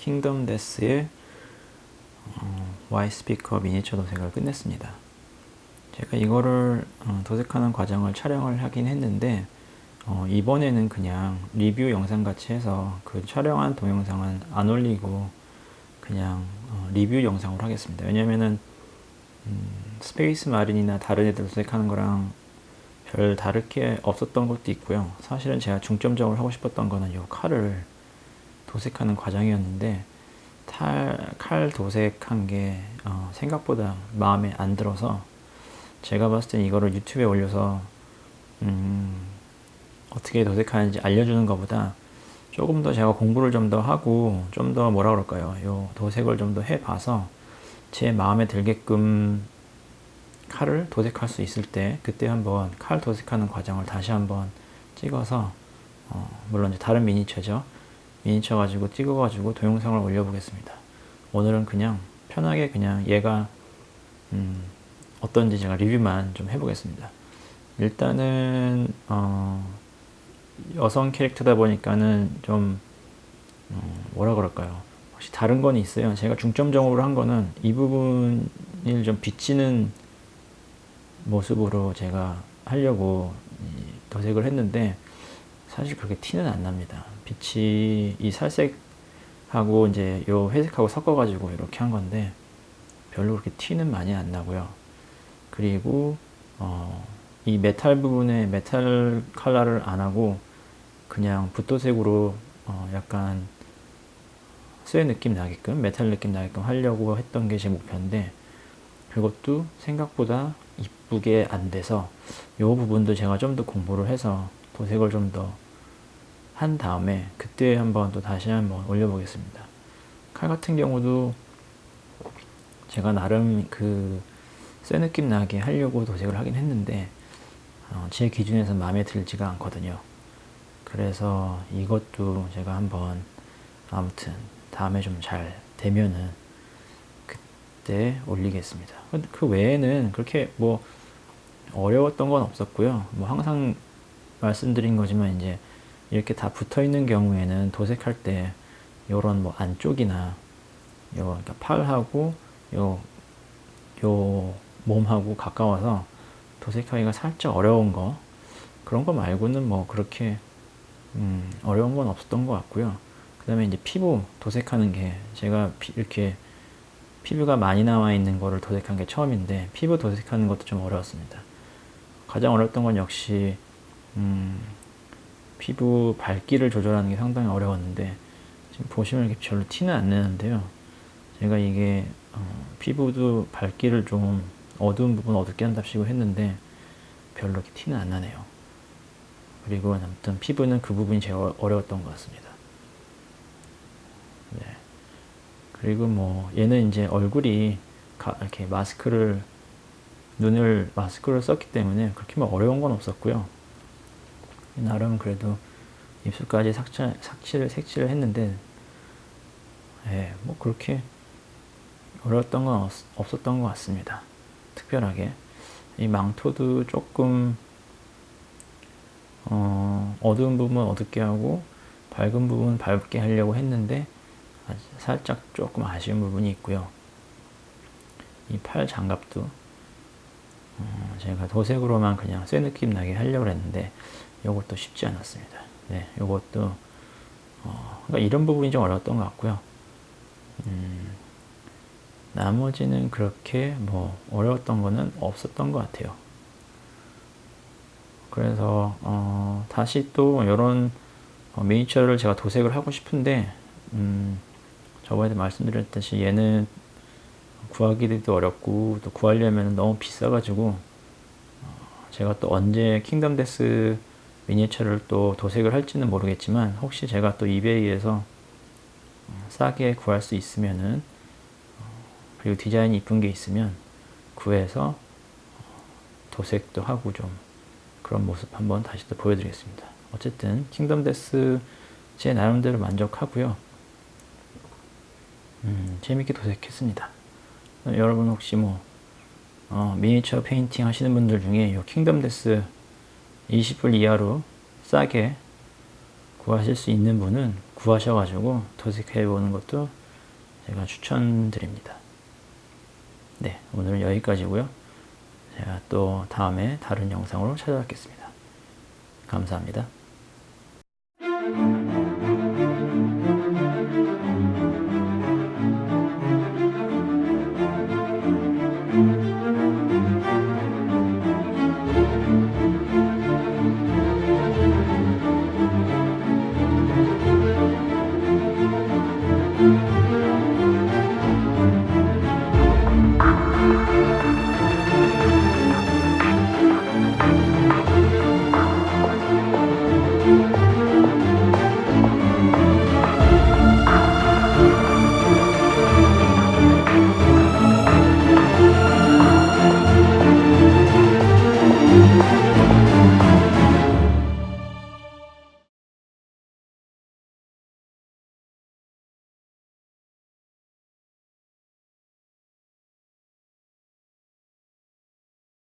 킹덤 데스의 어, Y 스피커 미니처 도색을 끝냈습니다. 제가 이거를 어, 도색하는 과정을 촬영을 하긴 했는데 어, 이번에는 그냥 리뷰 영상 같이 해서 그 촬영한 동영상은 안 올리고 그냥 어, 리뷰 영상으로 하겠습니다. 왜냐면은 음, 스페이스 마린이나 다른 애들 도색하는 거랑 별 다를 게 없었던 것도 있고요. 사실은 제가 중점적으로 하고 싶었던 거는 이 칼을 도색하는 과정이었는데 탈, 칼 도색한 게 어, 생각보다 마음에 안 들어서 제가 봤을 땐 이거를 유튜브에 올려서 음, 어떻게 도색하는지 알려주는 것보다 조금 더 제가 공부를 좀 더 하고 좀 더 뭐라 그럴까요? 요 도색을 좀 더 해봐서 제 마음에 들게끔 칼을 도색할 수 있을 때 그때 한번 칼 도색하는 과정을 다시 한번 찍어서 어, 물론 이제 다른 미니처죠. 미니처 가지고 찍어가지고 동영상을 올려보겠습니다. 오늘은 그냥 편하게 그냥 얘가 음, 어떤지 제가 리뷰만 좀 해보겠습니다. 일단은 어, 여성 캐릭터다 보니까는 좀 어, 뭐라 그럴까요? 혹시 다른 건 있어요? 제가 중점적으로 한 거는 이 부분을 좀 비치는 모습으로 제가 하려고 도색을 했는데 사실 그렇게 티는 안 납니다. 빛이 이 살색하고 이제 요 회색하고 섞어가지고 이렇게 한 건데 별로 그렇게 티는 많이 안 나고요. 그리고 어, 이 메탈 부분에 메탈 컬러를 안 하고 그냥 붓도색으로 어, 약간 쇠 느낌 나게끔 메탈 느낌 나게끔 하려고 했던 게 제 목표인데 그것도 생각보다 이쁘게 안 돼서 이 부분도 제가 좀 더 공부를 해서 도색을 좀더 한 다음에 그때 한번 또 다시 한번 올려보겠습니다. 칼 같은 경우도 제가 나름 그 쇠 느낌 나게 하려고 도색을 하긴 했는데 어, 제 기준에서 마음에 들지가 않거든요. 그래서 이것도 제가 한번 아무튼 다음에 좀 잘 되면은 그때 올리겠습니다. 그 외에는 그렇게 뭐 어려웠던 건 없었고요. 뭐 항상 말씀드린 거지만 이제 이렇게 다 붙어 있는 경우에는 도색할 때 요런 뭐 안쪽이나 요 그러니까 팔하고 요 요 몸하고 가까워서 도색하기가 살짝 어려운 거 그런 거 말고는 뭐 그렇게 음, 어려운 건 없었던 것 같고요. 그 다음에 이제 피부 도색하는 게 제가 피, 이렇게 피부가 많이 나와 있는 거를 도색한 게 처음인데 피부 도색하는 것도 좀 어려웠습니다. 가장 어려웠던 건 역시 음, 피부 밝기를 조절하는 게 상당히 어려웠는데 지금 보시면 이렇게 별로 티는 안 나는데요. 제가 이게 어, 피부도 밝기를 좀 어두운 부분 어둡게 한답시고 했는데 별로 이렇게 티는 안 나네요. 그리고 아무튼 피부는 그 부분이 제일 어, 어려웠던 것 같습니다. 네. 그리고 뭐 얘는 이제 얼굴이 가, 이렇게 마스크를 눈을 마스크를 썼기 때문에 그렇게 뭐 어려운 건 없었고요. 나름 그래도 입술까지 삭제, 삭제를 색칠을 했는데 예, 뭐 그렇게 어려웠던 건 없, 없었던 것 같습니다. 특별하게 이 망토도 조금 어, 어두운 부분 어둡게 하고 밝은 부분 밝게 하려고 했는데 살짝 조금 아쉬운 부분이 있고요. 이 팔 장갑도 어, 제가 도색으로만 그냥 쇠 느낌 나게 하려고 했는데 이것도 쉽지 않았습니다. 네, 이것도 어, 그러니까 이런 부분이 좀 어려웠던 것 같고요. 음, 나머지는 그렇게 뭐 어려웠던 거는 없었던 것 같아요. 그래서 어, 다시 또 이런 어, 미니처를 제가 도색을 하고 싶은데 음, 저번에 말씀드렸듯이 얘는 구하기도 어렵고 또 구하려면 너무 비싸가지고 어, 제가 또 언제 킹덤 데스 미니처를 또 도색을 할지는 모르겠지만 혹시 제가 또 이베이에서 어, 싸게 구할 수 있으면은 어, 그리고 디자인이 이쁜 게 있으면 구해서 도색도 하고 좀 그런 모습 한번 다시 또 보여드리겠습니다. 어쨌든 킹덤 데스 제 나름대로 만족하고요. 음, 재밌게 도색했습니다. 여러분 혹시 뭐 어, 미니처 페인팅 하시는 분들 중에 이 킹덤 데스 20불 이하로 싸게 구하실 수 있는 분은 구하셔가지고 도색해 보는 것도 제가 추천드립니다. 네, 오늘은 여기까지고요. 제가 또 다음에 다른 영상으로 찾아뵙겠습니다. 감사합니다.